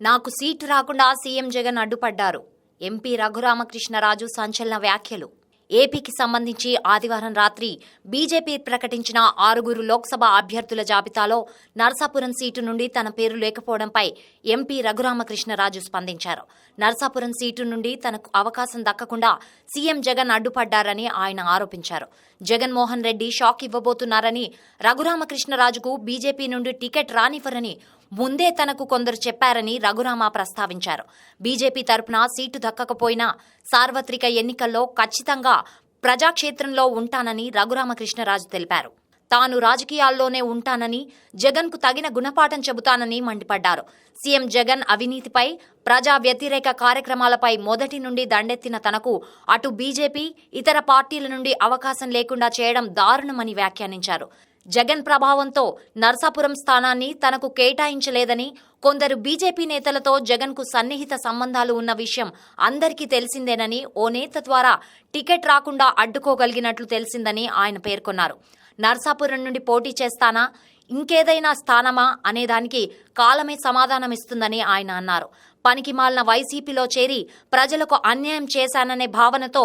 నాకు సీటు రాకుండా సీఎం జగన్ అడ్డుపడ్డారు. ఎంపీ రఘురామకృష్ణరాజు సంచలన వ్యాఖ్యలు. ఏపీకి సంబంధించి ఆదివారం రాత్రి బీజేపీ ప్రకటించిన ఆరుగురు లోక్సభ అభ్యర్థుల జాబితాలో నర్సాపురం సీటు నుండి తన పేరు లేకపోవడంపై ఎంపీ రఘురామకృష్ణరాజు స్పందించారు. నర్సాపురం సీటు నుండి తనకు అవకాశం దక్కకుండా సీఎం జగన్ అడ్డుపడ్డారని ఆయన ఆరోపించారు. జగన్మోహన్ రెడ్డి షాక్ ఇవ్వబోతున్నారని రఘురామకృష్ణరాజుకు బీజేపీ నుండి టికెట్ రానివ్వరని ముందే తనకు కొందరు చెప్పారని రఘురామ ప్రస్తావించారు. బీజేపీ తరపున సీటు దక్కకపోయినా సార్వత్రిక ఎన్నికల్లో ఖచ్చితంగా ప్రజాక్షేత్రంలో ఉంటానని రఘురామకృష్ణరాజు తెలిపారు. తాను రాజకీయాల్లోనే ఉంటానని జగన్కు తగిన గుణపాఠం చెబుతానని మండిపడ్డారు. సీఎం జగన్ అవినీతిపై ప్రజా వ్యతిరేక కార్యక్రమాలపై మొదటి నుండి దండెత్తిన తనకు అటు బీజేపీ ఇతర పార్టీల నుండి అవకాశం లేకుండా చేయడం దారుణమని వ్యాఖ్యానించారు. జగన్ ప్రభావంతో నర్సాపురం స్థానాన్ని తనకు కేటాయించలేదని కొందరు బీజేపీ నేతలతో జగన్కు సన్నిహిత సంబంధాలు ఉన్న విషయం అందరికీ తెలిసిందేనని ఓ నేత ద్వారా టికెట్ రాకుండా అడ్డుకోగలిగినట్లు తెలిసిందని ఆయన పేర్కొన్నారు. నర్సాపురం నుండి పోటీ చేస్తానా ఇంకేదైనా స్థానమా అనేదానికి కాలమే సమాధానమిస్తుందని ఆయన అన్నారు. పనికి మాలిన వైసీపీలో చేరి ప్రజలకు అన్యాయం చేశాననే భావనతో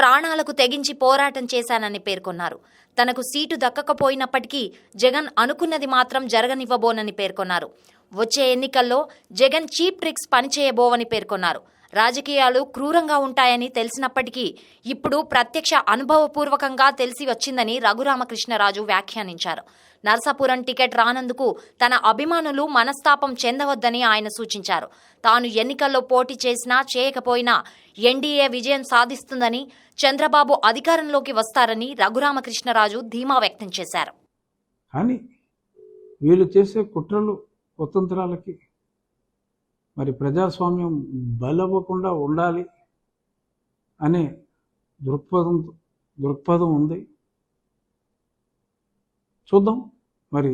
ప్రాణాలకు తెగించి పోరాటం చేశానని పేర్కొన్నారు. తనకు సీటు దక్కకపోయినప్పటికీ జగన్ అనుకున్నది మాత్రం జరగనివ్వబోనని పేర్కొన్నారు. వచ్చే ఎన్నికల్లో జగన్ చీప్ ట్రిక్స్ పనిచేయబోవని పేర్కొన్నారు. రాజకీయాలు క్రూరంగా ఉంటాయని తెలిసినప్పటికీ ఇప్పుడు ప్రత్యక్ష అనుభవపూర్వకంగా తెలిసి వచ్చిందని రఘురామకృష్ణరాజు వ్యాఖ్యానించారు. నర్సాపురం టికెట్ రానందుకు తన అభిమానులు మనస్తాపం చెందవద్దని ఆయన సూచించారు. తాను ఎన్నికల్లో పోటీ చేసినా చేయకపోయినా ఎన్డీఏ విజయం సాధిస్తుందని చంద్రబాబు అధికారంలోకి వస్తారని రఘురామకృష్ణరాజు ధీమా వ్యక్తం చేశారు. కానీ వీళ్ళు చేసే కుట్రలు కుతంత్రాలకి మరి ప్రజాస్వామ్యం బలవ్వకుండా ఉండాలి అనే దృక్పథం దృక్పథం ఉంది. చూద్దాం మరి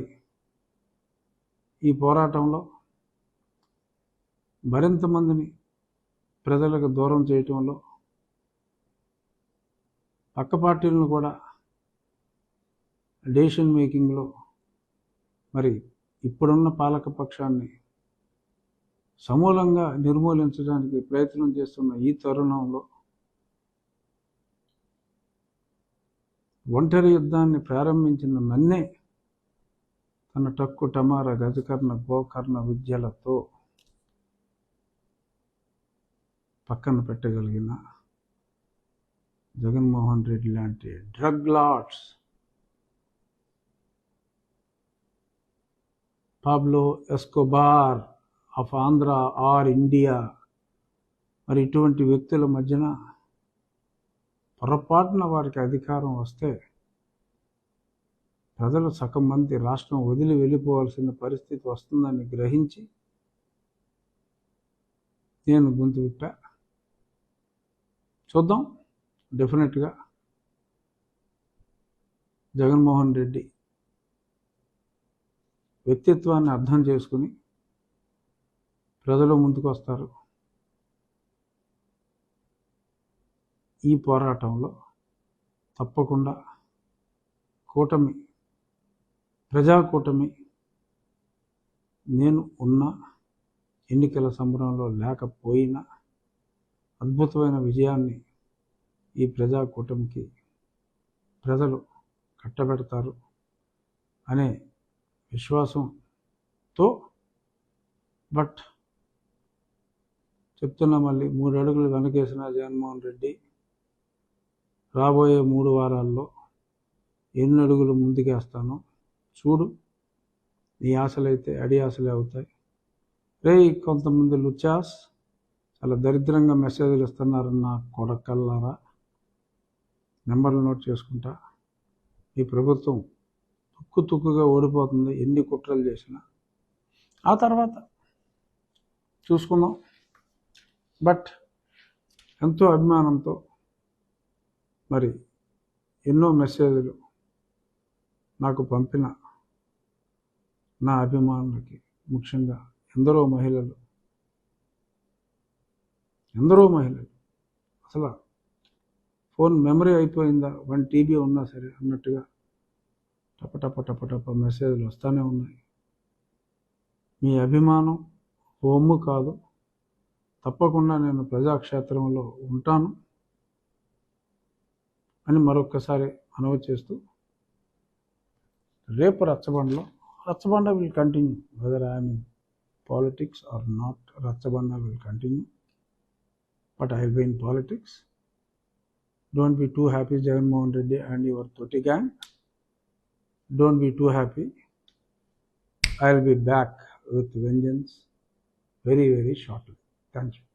ఈ పోరాటంలో మరింత మందిని ప్రజలకు దూరం చేయటంలో పక్క పార్టీలను కూడా డెసిషన్ మేకింగ్లో మరి ఇప్పుడున్న పాలక పక్షాన్ని సమూలంగా నిర్మూలించడానికి ప్రయత్నం చేస్తున్న ఈ తరుణంలో ఒంటరి యుద్ధాన్ని ప్రారంభించిన నన్నే తన టక్కు టమార గజకర్ణ గోకర్ణ విద్యలతో పక్కన పెట్టగలిగిన జగన్మోహన్ రెడ్డి లాంటి drug lords Pablo Escobar of Andhra or India మరి ఇటువంటి వ్యక్తుల మధ్యన పొరపాటున వారికి అధికారం వస్తే ప్రజలు సగం మంది రాష్ట్రం వదిలి వెళ్ళిపోవాల్సిన పరిస్థితి వస్తుందని గ్రహించి నేను గొంతు విప్పా. చూద్దాం. డెఫినెట్గా. జగన్మోహన్ రెడ్డి వ్యక్తిత్వాన్ని అర్థం చేసుకుని ప్రజలు ముందుకు వస్తారు ఈ పోరాటంలో తప్పకుండా కూటమి ప్రజా కూటమి నేను ఉన్న ఎన్నికల సంబరంలో లేకపోయినా అద్భుతమైన విజయాన్ని ఈ ప్రజాకూటమికి ప్రజలు కట్టబెడతారు అనే విశ్వాసంతో బట్ చెప్తున్నా మళ్ళీ మూడు అడుగులు వెనకేసిన జగన్మోహన్ రెడ్డి రాబోయే మూడు వారాల్లో ఎన్ని అడుగులు ముందుకేస్తానో చూడు. నీ ఆశలైతే అడి ఆశలే అవుతాయి. రే కొంతమంది లుచాస్ చాలా దరిద్రంగా మెసేజ్లు ఇస్తున్నారు కొడకల్లారా? నెంబర్లు నోట్ చేసుకుంటా. ఈ ప్రభుత్వం తుక్కు తుక్కుగా ఓడిపోతుంది ఎన్ని కుట్రలు చేసినా. ఆ తర్వాత చూసుకుందాం. బట్ ఎంతో అభిమానంతో మరి ఎన్నో మెసేజ్లు నాకు పంపిన నా అభిమానులకి ముఖ్యంగా ఎందరో మహిళలు. ఎందరో మహిళలు. అసలు ఫోన్ మెమరీ అయిపోయిందా? వన్ టీబీ ఉన్నా సరే అన్నట్టుగా టప టప మెసేజ్లు వస్తూనే ఉన్నాయి. మీ అభిమానం హోమ్ కాదు. తప్పకుండా నేను ప్రజాక్షేత్రంలో ఉంటాను అని మరొక్కసారి మనవి చేస్తూ రేపు రచ్చబండలో Racchabanda will continue whether I'm in politics or not Racchabanda will continue but I will be in politics Don't be too happy, Jagan Mohan Reddy and your Toti gang. Don't be too happy. I'll be back with vengeance very, very shortly. Thank you.